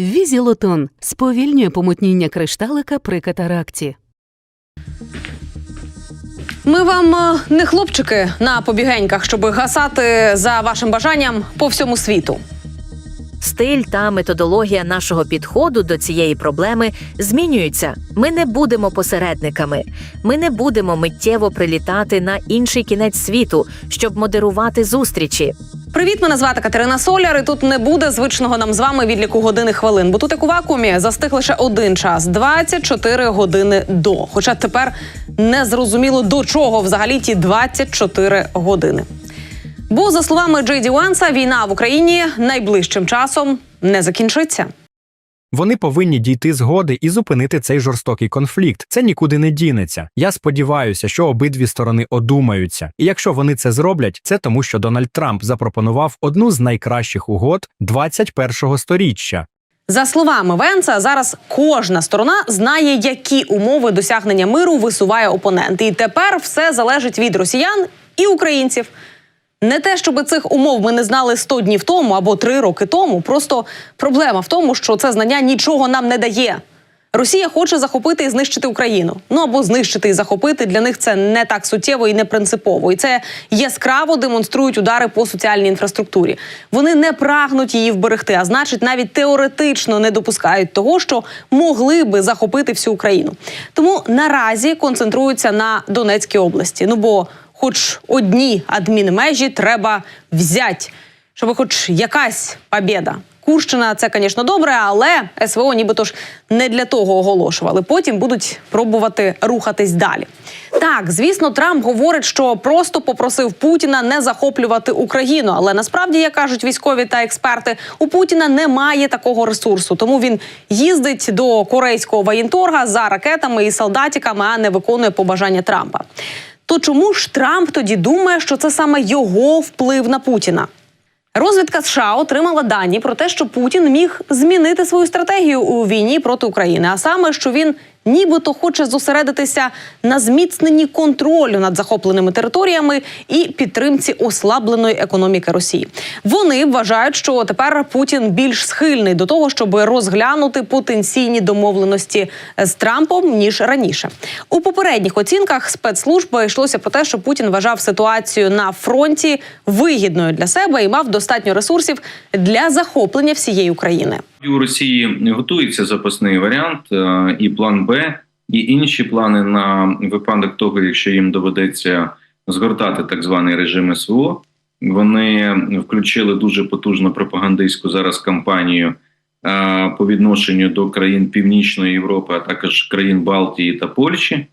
Візілотон сповільнює помутніння кришталика при катаракті. Ми вам е, не хлопчики на побігеньках, щоб гасати за вашим бажанням по всьому світу. Стиль та методологія нашого підходу до цієї проблеми змінюються. Ми не будемо посередниками. Ми не будемо миттєво прилітати на інший кінець світу, щоб модерувати зустрічі. Привіт, мене звати Катерина Соляр. І тут не буде звичного нам з вами відліку години хвилин. Бо тут як у вакуумі застиг лише один час 24 години до. Хоча тепер не зрозуміло до чого взагалі ті 24 години. Бо за словами Джей Уанса, війна в Україні найближчим часом не закінчиться. Вони повинні дійти згоди і зупинити цей жорстокий конфлікт. Це нікуди не дінеться. Я сподіваюся, що обидві сторони одумаються. І якщо вони це зроблять, це тому, що Дональд Трамп запропонував одну з найкращих угод 21-го сторіччя. За словами Венса, зараз кожна сторона знає, які умови досягнення миру висуває опонент. І тепер все залежить від росіян і українців. Не те, щоб цих умов ми не знали 100 днів тому або 3 роки тому. Просто проблема в тому, що це знання нічого нам не дає. Росія хоче захопити і знищити Україну. Ну або знищити і захопити для них це не так суттєво і не принципово. І це яскраво демонструють удари по соціальній інфраструктурі. Вони не прагнуть її вберегти, а значить, навіть теоретично не допускають того, що могли би захопити всю Україну. Тому наразі концентруються на Донецькій області. Ну бо, хоч одні адмінмежі треба взяти, щоб хоч якась побєда. Курщина це, звісно, добре, але СВО нібито ж не для того оголошували. Потім будуть пробувати рухатись далі. Так, звісно, Трамп говорить, що просто попросив Путіна не захоплювати Україну. Але насправді, як кажуть військові та експерти, у Путіна немає такого ресурсу. Тому він їздить до корейського воєнторга за ракетами і солдатиками, а не виконує побажання Трампа. То чому ж Трамп тоді думає, що це саме його вплив на Путіна? Розвідка США отримала дані про те, що Путін міг змінити свою стратегію у війні проти України, а саме, що він нібито хоче зосередитися на зміцненні контролю над захопленими територіями і підтримці ослабленої економіки Росії. Вони вважають, що тепер Путін більш схильний до того, щоб розглянути потенційні домовленості з Трампом ніж раніше. У попередніх оцінках спецслужб йшлося про те, що Путін вважав ситуацію на фронті вигідною для себе і мав достатньо ресурсів для захоплення всієї України. У Росії готується запасний варіант е, і план Б, і інші плани на випадок того, якщо їм доведеться згортати так званий режим СВО. Вони включили дуже потужну пропагандистську зараз кампанію е, по відношенню до країн Північної Європи, а також країн Балтії та Польщі.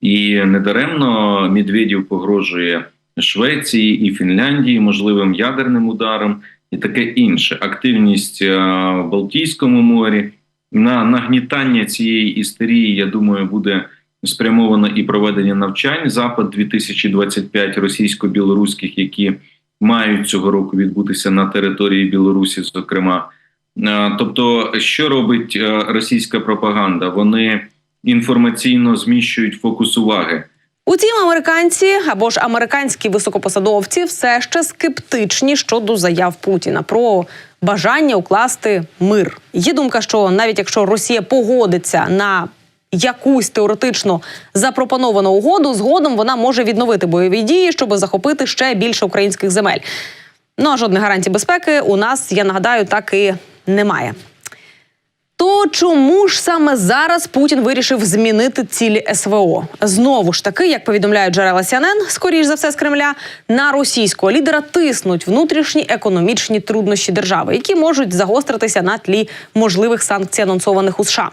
І недаремно Медведєв погрожує Швеції і Фінляндії можливим ядерним ударом і таке інше. Активність е, в Балтійському морі на нагнітання цієї істерії, я думаю, буде спрямовано і проведення навчань запад 2025 російсько-білоруських, які мають цього року відбутися на території Білорусі, зокрема. Е, Тобто, що робить е, російська пропаганда? Вони інформаційно зміщують фокус уваги. Утім, американці або ж американські високопосадовці все ще скептичні щодо заяв Путіна про бажання укласти мир. Є думка, що навіть якщо Росія погодиться на якусь теоретично запропоновану угоду, згодом вона може відновити бойові дії, щоб захопити ще більше українських земель. Ну а жодних гарантій безпеки у нас, я нагадаю, так і немає. То чому ж саме зараз Путін вирішив змінити цілі СВО? Знову ж таки, як повідомляють джерела CNN, скоріш за все з Кремля, на російського лідера тиснуть внутрішні економічні труднощі держави, які можуть загостритися на тлі можливих санкцій, анонсованих у США.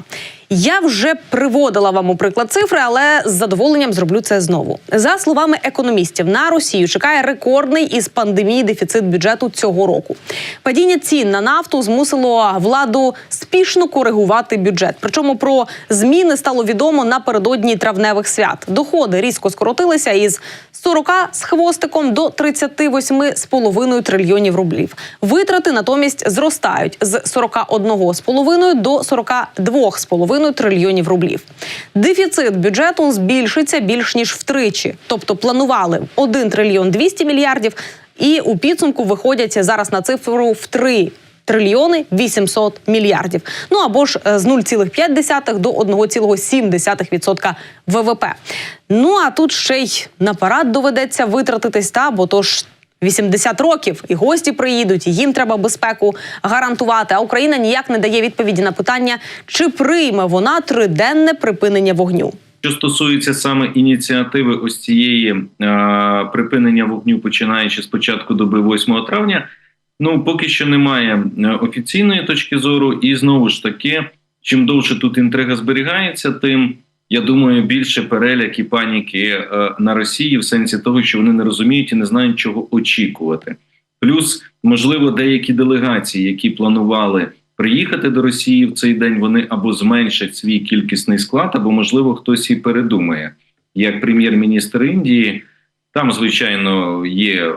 Я вже приводила вам у приклад цифри, але з задоволенням зроблю це знову. За словами економістів, на Росію чекає рекордний із пандемії дефіцит бюджету цього року. Падіння цін на нафту змусило владу спішно коригувати бюджет. Причому про зміни стало відомо напередодні травневих свят. Доходи різко скоротилися із 40 з хвостиком до 38,5 трильйонів рублів. Витрати натомість зростають з 41,5 до 42,5 трильйонів рублів. Дефіцит бюджету збільшиться більш ніж втричі, тобто планували 1 трильйон 200 мільярдів, і у підсумку виходять зараз на цифру в 3 трильйони 800 мільярдів. Ну або ж е, з 0,5 до 1,7% ВВП. Ну а тут ще й на парад доведеться витратитись та бо то ж 80 років, і гості приїдуть, і їм треба безпеку гарантувати. А Україна ніяк не дає відповіді на питання, чи прийме вона триденне припинення вогню. Що стосується саме ініціативи ось цієї е, припинення вогню, починаючи з початку доби 8 травня, ну поки що немає е, офіційної точки зору, і знову ж таки, чим довше тут інтрига зберігається, тим я думаю, більше переляк і паніки е, на Росії в сенсі того, що вони не розуміють і не знають, чого очікувати. Плюс, можливо, деякі делегації, які планували приїхати до Росії в цей день, вони або зменшать свій кількісний склад, або можливо хтось і передумає. Як прем'єр-міністр Індії, там звичайно є,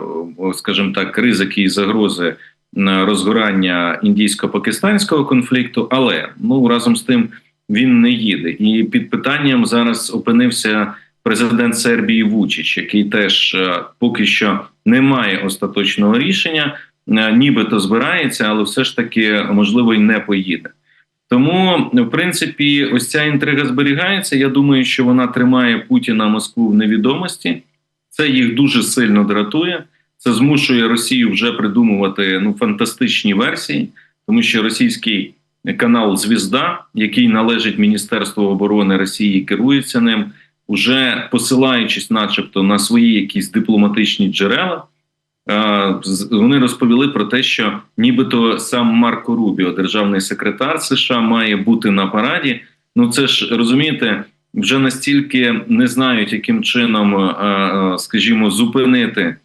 скажімо так, ризики і загрози розгорання індійсько-пакистанського конфлікту, але ну разом з тим він не їде. І під питанням зараз опинився президент Сербії Вучич, який теж е, поки що не має остаточного рішення, е, нібито збирається, але все ж таки можливо й не поїде. Тому, в принципі, ось ця інтрига зберігається. Я думаю, що вона тримає Путіна Москву в невідомості. Це їх дуже сильно дратує. Це змушує Росію вже придумувати ну фантастичні версії, тому що російський канал Звізда, який належить Міністерству оборони Росії, керується ним, уже посилаючись, начебто, на свої якісь дипломатичні джерела. е, Вони розповіли про те, що нібито сам Марко Рубіо, державний секретар США, має бути на параді. Ну це ж розумієте, вже настільки не знають, яким чином, е, е, скажімо, зупинити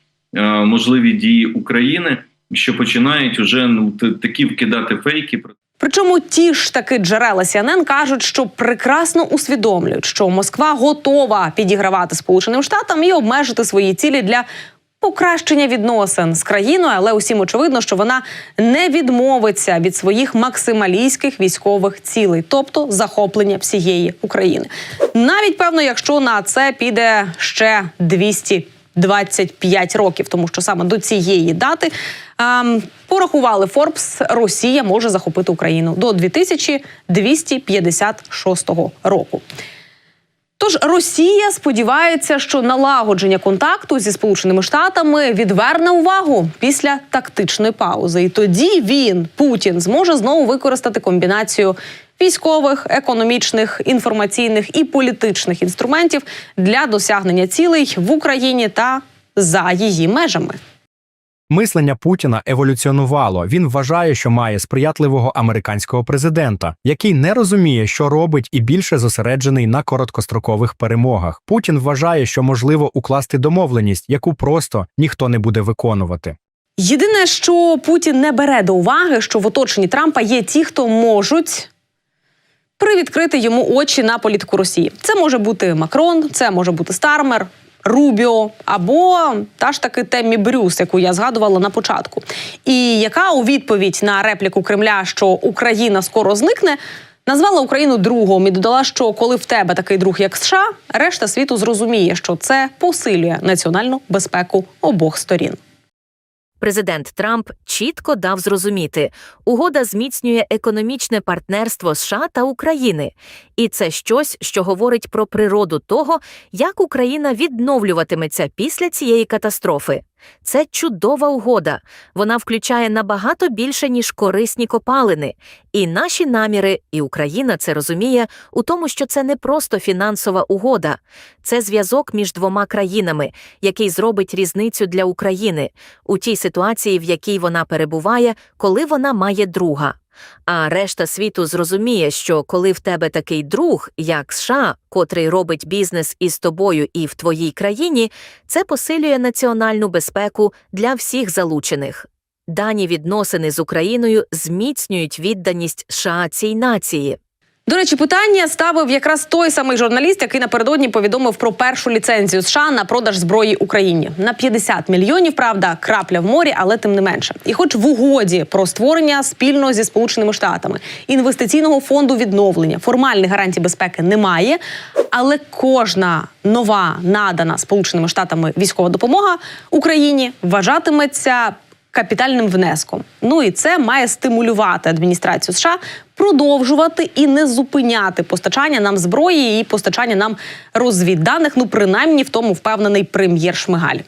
можливі дії України, що починають уже ну такі вкидати фейки Причому ті ж таки джерела CNN кажуть, що прекрасно усвідомлюють, що Москва готова підігравати Сполученим Штатам і обмежити свої цілі для покращення відносин з країною, але усім очевидно, що вона не відмовиться від своїх максималістських військових цілей, тобто захоплення всієї України. Навіть певно, якщо на це піде ще 225 років, тому що саме до цієї дати ем, порахували Форбс, Росія може захопити Україну до 2256 року. Тож Росія сподівається, що налагодження контакту зі Сполученими Штатами відверне увагу після тактичної паузи. І тоді він, Путін, зможе знову використати комбінацію військових, економічних, інформаційних і політичних інструментів для досягнення цілей в Україні та за її межами. Мислення Путіна еволюціонувало. Він вважає, що має сприятливого американського президента, який не розуміє, що робить, і більше зосереджений на короткострокових перемогах. Путін вважає, що можливо укласти домовленість, яку просто ніхто не буде виконувати. Єдине, що Путін не бере до уваги, що в оточенні Трампа є ті, хто можуть. Привідкрити йому очі на політику Росії. Це може бути Макрон, це може бути Стармер, Рубіо або та ж таки Теммі Брюс, яку я згадувала на початку, і яка у відповідь на репліку Кремля, що Україна скоро зникне, назвала Україну другом і додала, що коли в тебе такий друг, як США, решта світу зрозуміє, що це посилює національну безпеку обох сторін. Президент Трамп чітко дав зрозуміти, угода зміцнює економічне партнерство США та України, і це щось, що говорить про природу того, як Україна відновлюватиметься після цієї катастрофи. Це чудова угода. Вона включає набагато більше ніж корисні копалини. І наші наміри, і Україна це розуміє у тому, що це не просто фінансова угода, це зв'язок між двома країнами, який зробить різницю для України у тій ситуації, в якій вона перебуває, коли вона має друга. А решта світу зрозуміє, що коли в тебе такий друг, як США, котрий робить бізнес із тобою і в твоїй країні, це посилює національну безпеку для всіх залучених. Дані відносини з Україною зміцнюють відданість США цій нації. До речі, питання ставив якраз той самий журналіст, який напередодні повідомив про першу ліцензію США на продаж зброї Україні на 50 мільйонів. Правда, крапля в морі, але тим не менше. І, хоч в угоді про створення спільно зі сполученими штатами інвестиційного фонду відновлення формальних гарантій безпеки немає, але кожна нова надана сполученими штатами військова допомога Україні вважатиметься капітальним внеском. Ну і це має стимулювати адміністрацію США продовжувати і не зупиняти постачання нам зброї і постачання нам розвідданих. Ну принаймні в тому впевнений прем'єр Шмигаль.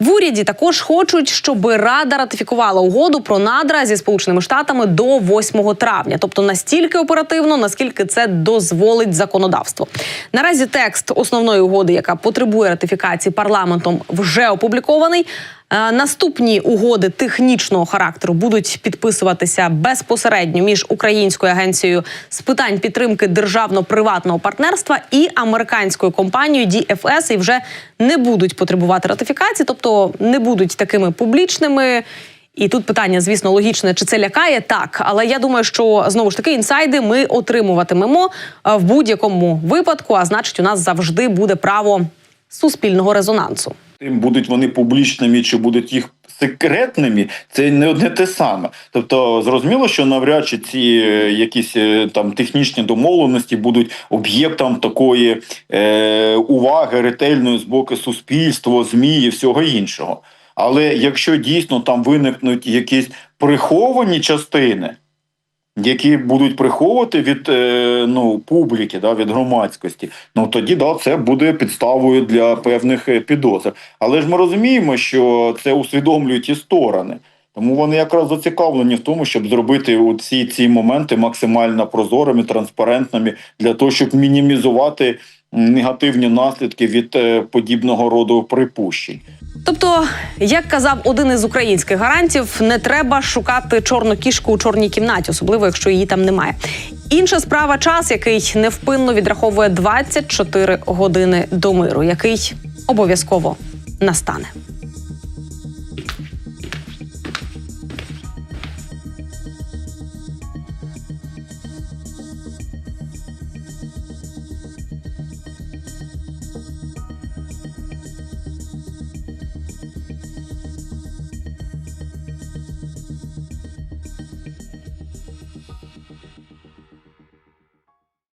В уряді також хочуть, щоб Рада ратифікувала угоду про надра зі Сполученими Штатами до 8 травня, тобто настільки оперативно, наскільки це дозволить законодавство. Наразі текст основної угоди, яка потребує ратифікації парламентом, вже опублікований. Е, Наступні угоди технічного характеру будуть підписуватися безпосередньо між українською агенцією з питань підтримки державно-приватного партнерства і американською компанією DFS і вже не будуть потребувати ратифікації, тобто не будуть такими публічними. І тут питання, звісно, логічне, чи це лякає так. Але я думаю, що знову ж таки інсайди ми отримуватимемо е, в будь-якому випадку. А значить, у нас завжди буде право суспільного резонансу. Тим будуть вони публічними чи будуть їх секретними, це не одне те саме. Тобто, зрозуміло, що навряд чи ці е, якісь е, там технічні домовленості будуть об'єктом такої е, уваги ретельної з боку суспільства, змі і всього іншого. Але якщо дійсно там виникнуть якісь приховані частини, які будуть приховувати від е, ну, публіки, да, від громадськості, ну тоді да, це буде підставою для певних е, підозр. Але ж ми розуміємо, що це усвідомлюють і сторони. Тому вони якраз зацікавлені в тому, щоб зробити ці, ці моменти максимально прозорими, транспарентними для того, щоб мінімізувати негативні наслідки від е, подібного роду припущень. Тобто, як казав один із українських гарантів, не треба шукати чорну кішку у чорній кімнаті, особливо якщо її там немає. Інша справа час, який невпинно відраховує 24 години до миру, який обов'язково настане.